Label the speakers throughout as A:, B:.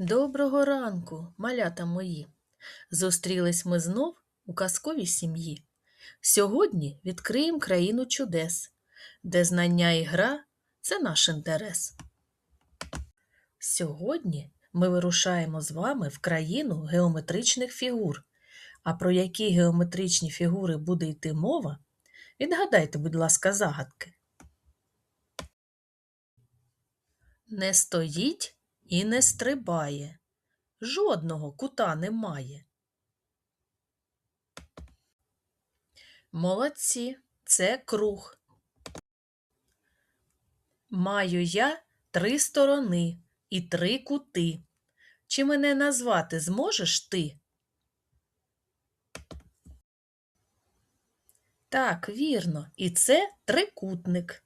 A: Доброго ранку, малята мої! Зустрілись ми знов у казковій сім'ї. Сьогодні відкриємо країну чудес, де знання і гра це наш інтерес. Сьогодні ми вирушаємо з вами в країну геометричних фігур. А про які геометричні фігури буде йти мова? Відгадайте, будь ласка, загадки. Не стоїть і не стрибає, жодного кута немає. Молодці, це круг. Маю я три сторони і три кути. Чи мене назвати зможеш ти? Так, вірно, і це трикутник.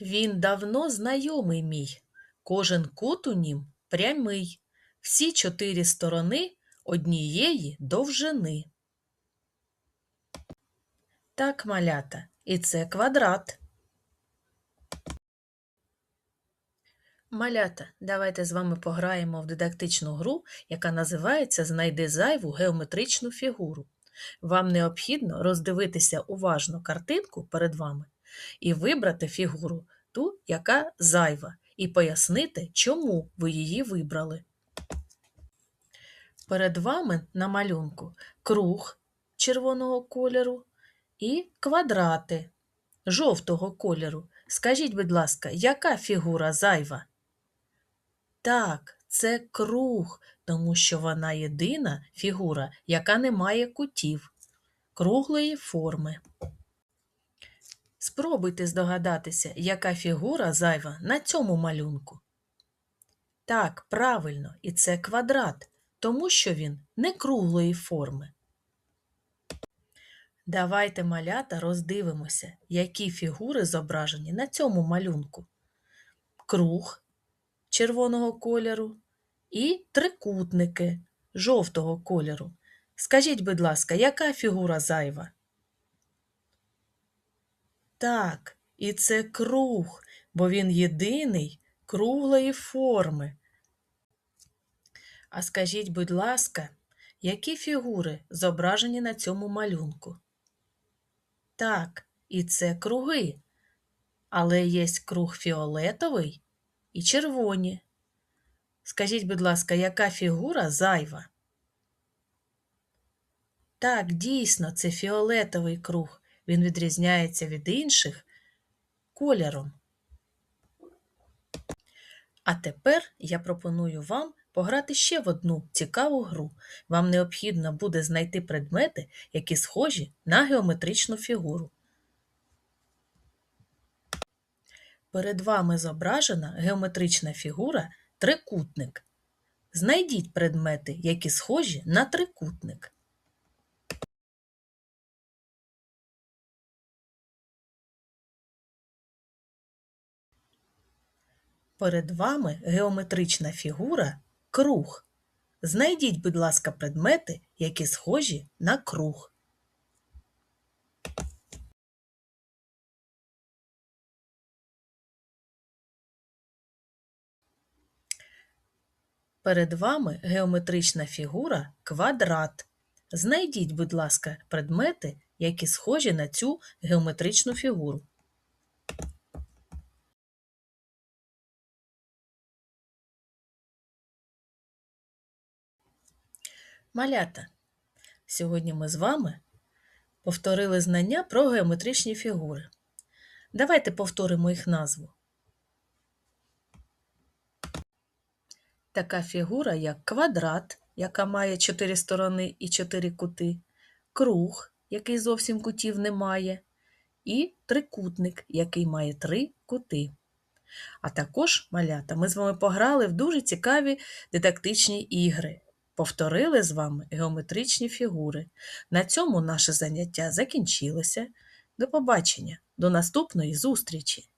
A: Він давно знайомий мій, кожен кут у нім прямий, всі чотири сторони однієї довжини. Так, малята, і це квадрат. Малята, давайте з вами пограємо в дидактичну гру, яка називається Знайди зайву геометричну фігуру. Вам необхідно роздивитися уважно картинку перед вами і вибрати фігуру, ту, яка зайва, і пояснити, чому ви її вибрали. Перед вами на малюнку круг червоного кольору і квадрати жовтого кольору. Скажіть, будь ласка, яка фігура зайва? Так, це круг, тому що вона єдина фігура, яка не має кутів, круглої форми. Спробуйте здогадатися, яка фігура зайва на цьому малюнку. Так, правильно, і це квадрат, тому що він не круглої форми. Давайте малята роздивимося, які фігури зображені на цьому малюнку. Круг червоного кольору і трикутники жовтого кольору. Скажіть, будь ласка, яка фігура зайва? Так, і це круг, бо він єдиний круглої форми. А скажіть, будь ласка, які фігури зображені на цьому малюнку? Так, і це круги. Але є круг фіолетовий і червоні. Скажіть, будь ласка, яка фігура зайва? Так, дійсно, це фіолетовий круг. Він відрізняється від інших кольором. А тепер я пропоную вам пограти ще в одну цікаву гру. Вам необхідно буде знайти предмети, які схожі на геометричну фігуру. Перед вами зображена геометрична фігура трикутник. Знайдіть предмети, які схожі на трикутник. Перед вами геометрична фігура круг. Знайдіть, будь ласка, предмети, які схожі на круг. Перед вами геометрична фігура квадрат. Знайдіть, будь ласка, предмети, які схожі на цю геометричну фігуру. Малята. Сьогодні ми з вами повторили знання про геометричні фігури. Давайте повторимо їх назву. Така фігура, як квадрат, яка має 4 сторони і 4 кути, круг, який зовсім кутів не має, і трикутник, який має 3 кути. А також, малята, ми з вами пограли в дуже цікаві дидактичні ігри. Повторили з вами геометричні фігури. На цьому наше заняття закінчилося. До побачення, до наступної зустрічі!